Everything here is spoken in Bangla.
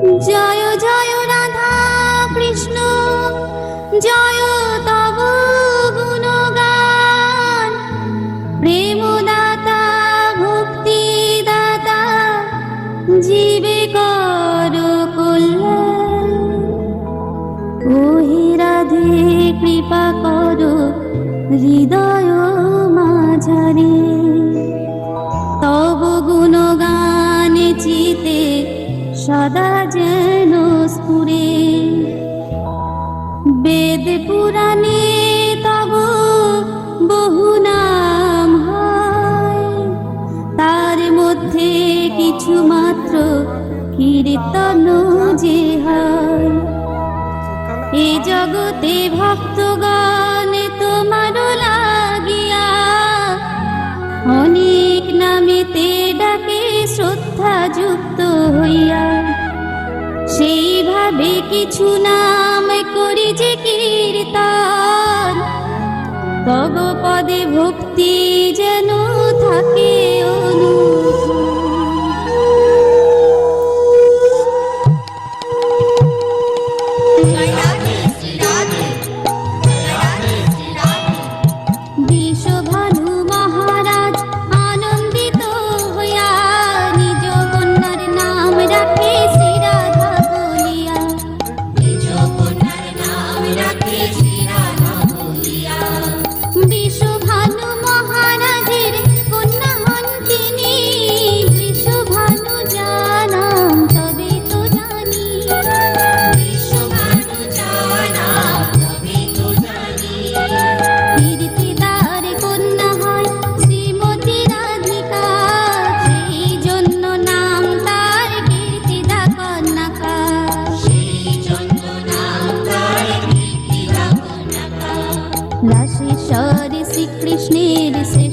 জয় জয় রাধা কৃষ্ণ, জয় তব গুণগান। প্রেমদাতা ভক্তি দাতা জীবে কর কল্যাণ। ওহে রাধে, কৃপা করো, হৃদয় সদা যেন স্ফুরে। বেদ পুরাণে তব বহু নাম হয়। তার মধ্যে কিছু মাত্র কীর্তন যে হয়। এ জগতে ভক্তগণ তোমার লাগিয়া অনেক সেইভাবে কিছু নাম করি যে কীর্তন। তব পদে ভক্তি যেন থাকে। Thank you. रि श्रीकृष्णे श्री